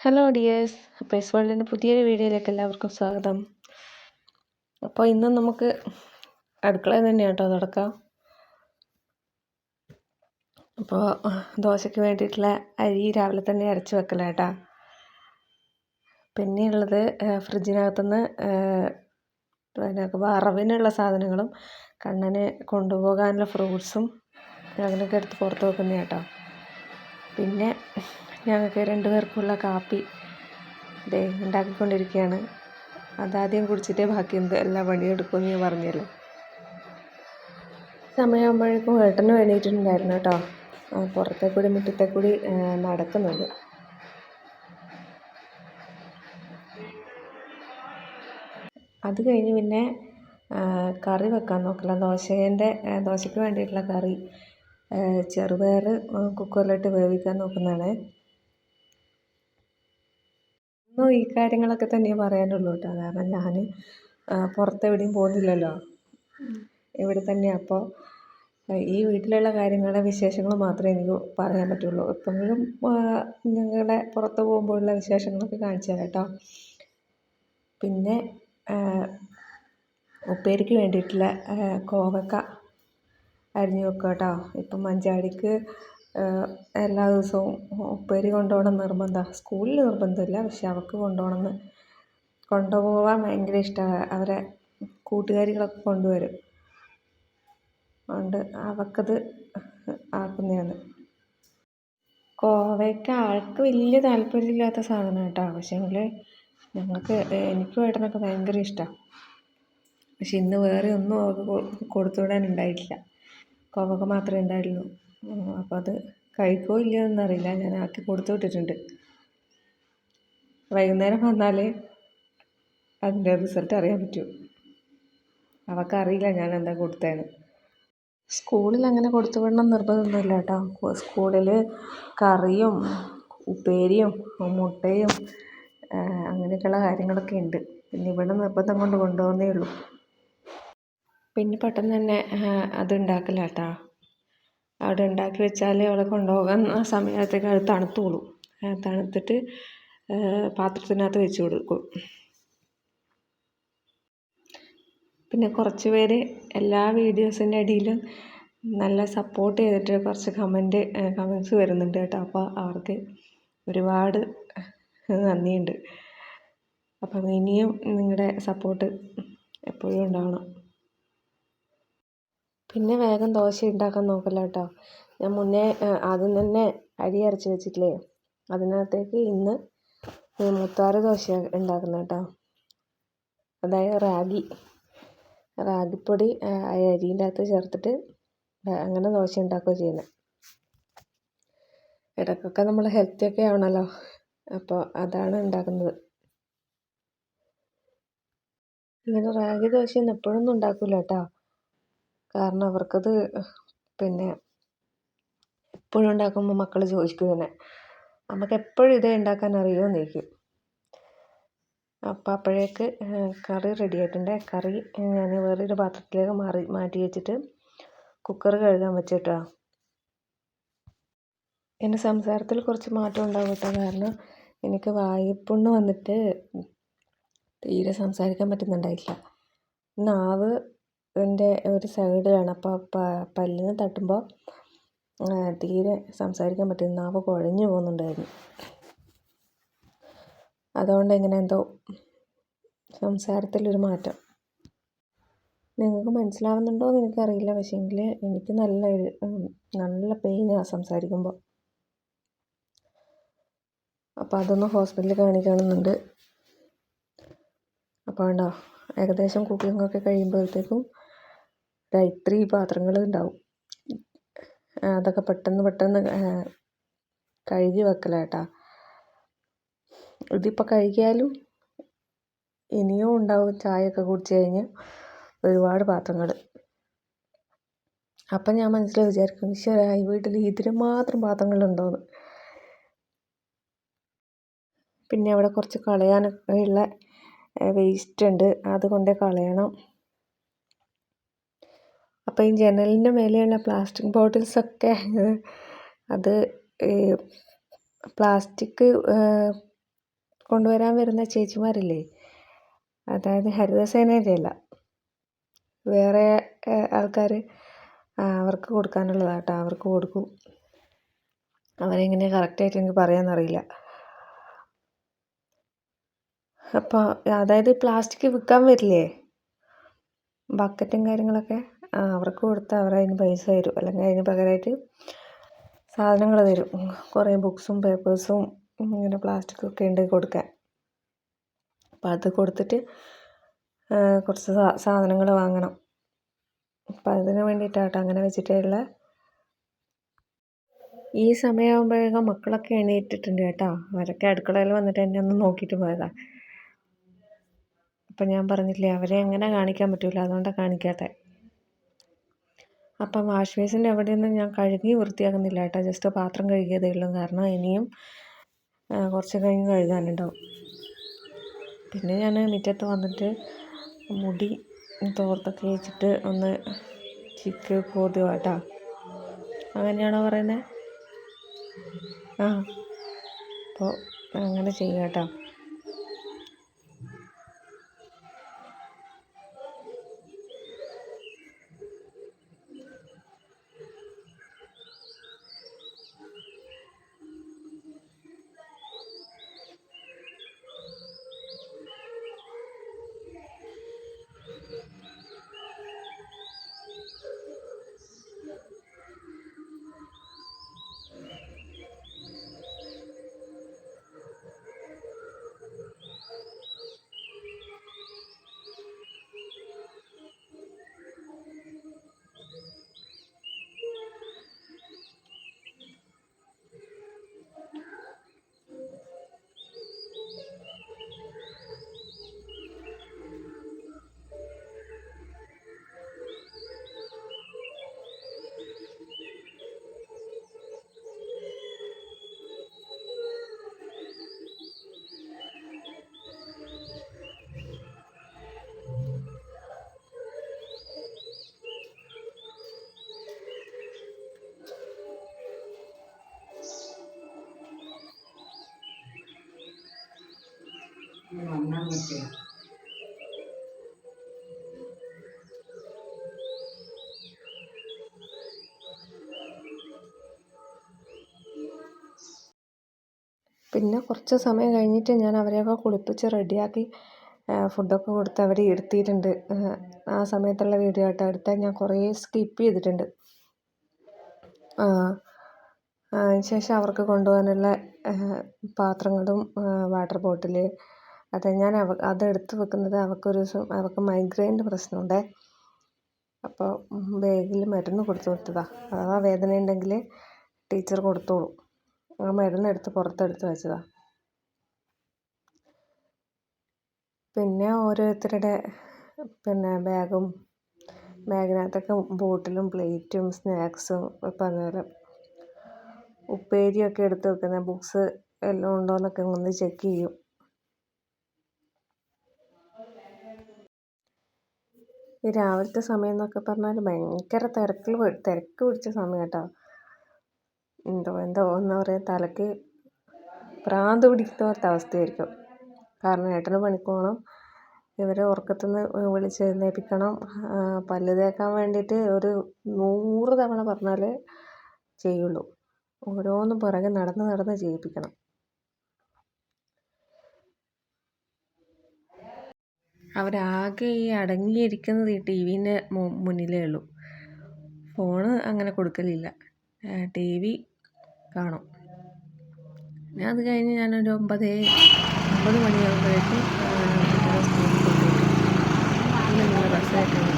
Hello dears അപ്പോൾ S വേൾഡിന്റെ പുതിയൊരു വീഡിയോയിലേക്ക് എല്ലാവർക്കും സ്വാഗതം. അപ്പോൾ ഇന്ന് നമുക്ക് അടുക്കള തന്നെയാണ് കേട്ടോ തുടക്കാം അപ്പോൾ ദോശയ്ക്ക് വേണ്ടിയിട്ടുള്ള അരി രാവിലെ തന്നെ അരച്ച് വെക്കല പിന്നെ പിന്നെയുള്ളത് ഫ്രിഡ്ജിനകത്തുനിന്ന് പിന്നെ വറവിനുള്ള സാധനങ്ങളും കണ്ണന് കൊണ്ടുപോകാനുള്ള ഫ്രൂട്ട്സും അങ്ങനെയൊക്കെ എടുത്ത് പുറത്ത് വെക്കുന്ന കേട്ടോ പിന്നെ ഞങ്ങൾക്ക് രണ്ട് പേർക്കുള്ള കാപ്പി ദേ ഉണ്ടാക്കിക്കൊണ്ടിരിക്കുകയാണ്. അതാദ്യം കുടിച്ചിട്ടേ ബാക്കി എന്ത് എല്ലാ പണിയെടുക്കുമെന്ന് ഞാൻ പറഞ്ഞല്ലോ. സമയമാകുമ്പോഴേക്കും ഏട്ടന് വേണ്ടിയിട്ടുണ്ടായിരുന്നു കേട്ടോ. പുറത്തെ കൂടി മുറ്റത്തെ കൂടി നടക്കുന്നുണ്ട് അത് കഴിഞ്ഞ് പിന്നെ കറി വെക്കാൻ നോക്കില്ല ദോശേന്റെ ദോശയ്ക്ക് വേണ്ടിയിട്ടുള്ള കറി ചെറുപയർ കുക്കറിലിട്ട് വേവിക്കാൻ നോക്കുന്നതാണ്. അപ്പോൾ ഈ കാര്യങ്ങളൊക്കെ തന്നെ പറയാനുള്ളൂ കേട്ടോ കാരണം ഞാൻ പുറത്തെവിടെയും പോകുന്നില്ലല്ലോ ഇവിടെ തന്നെയാണ് അപ്പോൾ ഈ വീട്ടിലുള്ള കാര്യങ്ങളുടെ വിശേഷങ്ങൾ മാത്രമേ എനിക്ക് പറയാൻ പറ്റുള്ളൂ. എപ്പോഴും ഞങ്ങളുടെ പുറത്ത് പോകുമ്പോഴുള്ള വിശേഷങ്ങളൊക്കെ കാണിച്ചു തരാം കേട്ടോ പിന്നെ ഉപ്പേരിക്ക് വേണ്ടിയിട്ടുള്ള കോവക്ക അരിഞ്ഞു വെക്കുക കേട്ടോ ഇപ്പം മഞ്ചാടിക്ക് എല്ലാ ദിവസവും ഉപ്പേരി കൊണ്ടുപോകണം നിർബന്ധമാണ് സ്കൂളിൽ നിർബന്ധമില്ല പക്ഷെ അവൾക്ക് കൊണ്ടുപോകണമെന്ന്. കൊണ്ടുപോകാൻ ഭയങ്കര ഇഷ്ടമാണ് അവരെ കൂട്ടുകാരികളൊക്കെ കൊണ്ടുവരും. അതുകൊണ്ട് അവൾക്കത് ആക്കുന്നതാണ്. കോവയ്ക്ക ആൾക്ക് വലിയ താല്പര്യമില്ലാത്ത സാധനം കേട്ടോ പക്ഷേങ്കിൽ ഞങ്ങൾക്ക് എനിക്കും ഏട്ടനൊക്കെ ഭയങ്കര ഇഷ്ടമാണ് പക്ഷെ ഇന്ന് വേറെ ഒന്നും അവൾക്ക് കൊടുത്തു വിടാൻ ഉണ്ടായിട്ടില്ല. കോവക്ക മാത്രമേ ഉണ്ടായിട്ടുള്ളൂ. അപ്പോൾ അത് കഴിക്കോ ഇല്ലയോ എന്നറിയില്ല. ഞാൻ ആക്കി കൊടുത്തു വിട്ടിട്ടുണ്ട്. വൈകുന്നേരം വന്നാലേ അതിന്റെ റിസൾട്ട് അറിയാൻ പറ്റൂ. അവൾക്കറിയില്ല ഞാൻ എന്താ കൊടുത്തേന്ന്. സ്കൂളിൽ അങ്ങനെ കൊടുത്തു വിടണം നിർബന്ധമൊന്നുമില്ല കേട്ടോ. സ്കൂളിൽ കറിയും ഉപ്പേരിയും മുട്ടയും അങ്ങനെയൊക്കെയുള്ള കാര്യങ്ങളൊക്കെ ഉണ്ട്. പിന്നെ ഇവിടെ നിർബന്ധം കൊണ്ട് കൊണ്ടുപോകുന്നേ ഉള്ളൂ. പിന്നെ പെട്ടെന്ന് തന്നെ അത് ഉണ്ടാക്കലാട്ടോ. അവിടെ ഉണ്ടാക്കി വെച്ചാൽ അവിടെ കൊണ്ടുപോകാൻ ആ സമയത്തേക്ക് അത് തണുത്തോളും. തണുത്തിട്ട് പാത്രത്തിനകത്ത് വെച്ച് കൊടുക്കും. പിന്നെ കുറച്ച് പേര് എല്ലാ വീഡിയോസിന്റെ അടിയിലും നല്ല സപ്പോർട്ട് ചെയ്തിട്ട് കുറച്ച് കമന്റ് കമൻസ് വരുന്നുണ്ട് കേട്ടോ. അപ്പോൾ അവർക്ക് ഒരുപാട് നന്ദിയുണ്ട്. അപ്പം ഇനിയും നിങ്ങളുടെ സപ്പോർട്ട് എപ്പോഴും ഉണ്ടാവണം. പിന്നെ വേഗം ദോശ ഉണ്ടാക്കാൻ നോക്കല്ല കേട്ടോ ഞാൻ മുന്നേ ആദ്യം തന്നെ അരി അരച്ച് വെച്ചിട്ടില്ലേ? അതിനകത്തേക്ക് ഇന്ന് മുത്താറ് ദോശ ഉണ്ടാക്കുന്നത് കേട്ടോ അതായത് റാഗി. റാഗിപ്പൊടി അരീന്റെ അകത്ത് ചേർത്തിട്ട് അങ്ങനെ ദോശ ഉണ്ടാക്കുക ചെയ്യുന്നത് ഇടയ്ക്കൊക്കെ നമ്മൾ ഹെൽത്തി ഒക്കെ ആവണമല്ലോ അപ്പോൾ അതാണ് ഉണ്ടാക്കുന്നത് ഇങ്ങനെ റാഗി ദോശയൊന്നും എപ്പോഴൊന്നും ഉണ്ടാക്കില്ല കേട്ടോ കാരണം അവർക്കത് പിന്നെ എപ്പോഴും ഉണ്ടാക്കുമ്പോൾ മക്കൾ ചോദിക്കും ഇങ്ങനെ നമുക്ക് എപ്പോഴും ഇതേ ഉണ്ടാക്കാൻ അറിയുമോ എന്ന് ചോദിക്കും. അപ്പോൾ അപ്പോഴേക്ക് കറി റെഡി ആയിട്ടുണ്ട്. കറി ഞാൻ വേറൊരു പാത്രത്തിലേക്ക് മാറി മാറ്റി വെച്ചിട്ട് കുക്കർ കഴുകാൻ വെച്ചിട്ടോ. എന്റെ സംസാരത്തിൽ കുറച്ച് മാറ്റം ഉണ്ടാവും കേട്ടോ. കാരണം എനിക്ക് വായ്പുണ്ണ് വന്നിട്ട് തീരെ സംസാരിക്കാൻ പറ്റുന്നുണ്ടായില്ല നാവ് എന്റെ ഒരു സൈഡിലാണ്. അപ്പോൾ പല്ലിന് തട്ടുമ്പോൾ തീരെ സംസാരിക്കാൻ പറ്റില്ല. നാവ് കുഴഞ്ഞു പോകുന്നുണ്ടായിരുന്നു. അതുകൊണ്ട് ഇങ്ങനെ എന്തോ സംസാരത്തിലൊരു മാറ്റം. നിങ്ങൾക്ക് മനസ്സിലാവുന്നുണ്ടോ എന്ന് എനിക്കറിയില്ല. പക്ഷേങ്കിൽ എനിക്ക് നല്ല നല്ല പെയിനാണ് സംസാരിക്കുമ്പോൾ അപ്പോൾ അതൊന്ന് ഹോസ്പിറ്റലിൽ കാണിക്കണമെന്നുണ്ട്. അപ്പോൾ ഉണ്ടോ ഏകദേശം കുക്കിംഗ് ഒക്കെ കഴിയുമ്പോഴത്തേക്കും ഇത്രയും പാത്രങ്ങൾ ഉണ്ടാവും അതൊക്കെ പെട്ടെന്ന് പെട്ടെന്ന് കഴുകി വെക്കലാണ് കേട്ടോ ഇതിപ്പോൾ കഴുകിയാലും ഇനിയും ഉണ്ടാവും ചായയൊക്കെ കുടിച്ച് കഴിഞ്ഞ് ഒരുപാട് പാത്രങ്ങൾ അപ്പം ഞാൻ മനസ്സിൽ വിചാരിക്കും ഈശ്വര ഈ വീട്ടിൽ ഇതിന് മാത്രം പാത്രങ്ങളുണ്ടോയെന്ന് പിന്നെ അവിടെ കുറച്ച് കളയാനൊക്കെ ഉള്ള വേസ്റ്റ് ഉണ്ട്. അത് കൊണ്ട് കളയണം. അപ്പോൾ ഈ ജനലിന്റെ മേലെയുള്ള പ്ലാസ്റ്റിക് ബോട്ടിൽസൊക്കെ അത് പ്ലാസ്റ്റിക് കൊണ്ടുവരാൻ വരുന്ന ചേച്ചിമാരില്ലേ? അതായത് ഹരിതസേനയുടെ അല്ല വേറെ ആൾക്കാർ അവർക്ക് കൊടുക്കാനുള്ളതാട്ടോ. അവർക്ക് കൊടുക്കും. അവരെങ്ങനെ കറക്റ്റായിട്ട് എനിക്ക് പറയാനറിയില്ല അപ്പോൾ അതായത് പ്ലാസ്റ്റിക് വിൽക്കാൻ വരില്ലേ? ബക്കറ്റും കാര്യങ്ങളൊക്കെ? അവർക്ക് കൊടുത്താൽ അവർ അതിന് പൈസ തരും. അല്ലെങ്കിൽ അതിന് പകരമായിട്ട് സാധനങ്ങൾ തരും. കുറേ ബുക്സും പേപ്പേഴ്സും ഇങ്ങനെ പ്ലാസ്റ്റിക് ഒക്കെ ഉണ്ട് കൊടുക്കാൻ. അപ്പോൾ അത് കൊടുത്തിട്ട് കുറച്ച് സാധനങ്ങൾ വാങ്ങണം. അപ്പം അതിന് വേണ്ടിയിട്ടാട്ടോ അങ്ങനെ വെച്ചിട്ടുള്ള ഈ സമയമാകുമ്പോഴേക്കും മക്കളൊക്കെ എണീറ്റിട്ടുണ്ട് കേട്ടോ. അവരൊക്കെ അടുക്കളയിൽ വന്നിട്ട് എന്നെ ഒന്ന് നോക്കിയിട്ട് പോയതാണ് അപ്പം ഞാൻ പറഞ്ഞില്ലേ അവരെ എങ്ങനെ കാണിക്കാൻ പറ്റില്ല അതുകൊണ്ടാണ് കാണിക്കാത്തത് അപ്പം വാഷ് ബേസിന്റെ അവിടെയൊന്നും ഞാൻ കഴുകി വൃത്തിയാക്കുന്നില്ല കേട്ടോ. ജസ്റ്റ് പാത്രം കഴുകിയതേ ഉള്ളൂ. കാരണം ഇനിയും കുറച്ച് കഴിഞ്ഞ് കഴുകാനുണ്ടാവും പിന്നെ ഞാൻ മുറ്റത്ത് വന്നിട്ട് മുടി തോർത്തൊക്കെ വെച്ചിട്ട് ഒന്ന് ചിക്ക് കോതുക കേട്ടോ. അങ്ങനെയാണോ പറയുന്നത് ആ. അപ്പോൾ അങ്ങനെ ചെയ്യുക കേട്ടോ. പിന്നെ കുറച്ച് സമയം കഴിഞ്ഞിട്ട് ഞാൻ അവരെയൊക്കെ കുളിപ്പിച്ച് റെഡിയാക്കി ഫുഡൊക്കെ കൊടുത്ത് അവരെ ഇരുത്തിയിട്ടുണ്ട്. ആ സമയത്തുള്ള വീഡിയോ ആയിട്ട് എടുത്താൽ ഞാൻ കുറേ സ്കിപ്പ് ചെയ്തിട്ടുണ്ട്. ശേഷം അവർക്ക് കൊണ്ടുപോകാനുള്ള പാത്രങ്ങളും വാട്ടർ ബോട്ടിൽ അത് ഞാൻ അവ അതെടുത്ത് വെക്കുന്നത് അവൾക്കൊരു ദിവസം അവൾക്ക് മൈഗ്രെയിന്റെ പ്രശ്നമുണ്ടേ. അപ്പോൾ ബാഗിൽ മരുന്ന് കൊടുത്തു വിട്ടതാണ് അഥവാ വേദന ഉണ്ടെങ്കിൽ ടീച്ചർ കൊടുത്തോളും. ആ മരുന്നെടുത്ത് പുറത്തെടുത്ത് വെച്ചതാണ് പിന്നെ ഓരോരുത്തരുടെ പിന്നെ ബാഗും ബാഗിനകത്തൊക്കെ ബോട്ടിലും പ്ലേറ്റും സ്നാക്സും പറഞ്ഞ ഉപ്പേരിയൊക്കെ എടുത്ത് വെക്കുന്ന ബുക്സ് എല്ലാം ഉണ്ടോ എന്നൊക്കെ ഒന്ന് ചെക്ക് ചെയ്യും. ഈ രാവിലത്തെ സമയം എന്നൊക്കെ പറഞ്ഞാൽ ഭയങ്കര തിരക്കിൽ തിരക്ക് പിടിച്ച സമയം കേട്ടോ. എന്തോ എന്തോ എന്താ പറയുക തലയ്ക്ക് ഭ്രാന്ത് പിടിക്കുന്ന പോലത്തെ അവസ്ഥയായിരിക്കും. കാരണം ഏട്ടന് പണിക്ക് പോകണം ഇവരെ ഉറക്കത്തുനിന്ന് വിളിച്ച് എഴുന്നേൽപ്പിക്കണം പല്ല് തേക്കാൻ വേണ്ടിയിട്ട് ഒരു നൂറ് തവണ പറഞ്ഞാലേ ചെയ്യുള്ളൂ. ഓരോന്നും പുറകെ നടന്ന് നടന്ന് ചെയ്യിപ്പിക്കണം. അവരാകെ ഈ അടങ്ങിയിരിക്കുന്നത് ഈ ടി വിന്റെ മുന്നിലേ ഉള്ളൂ. ഫോണ് അങ്ങനെ കൊടുക്കലില്ല. ടി വി കാണും. പിന്നെ അത് കഴിഞ്ഞ് ഞാനൊരു ഒമ്പത് ഒമ്പത് മണിയാകുമ്പോഴേക്കും കുട്ടികളെ സ്കൂളിൽ കൊണ്ടുപോയിട്ട് നല്ല നല്ല ബസ്സായിട്ട് വീട്ടിലാണ്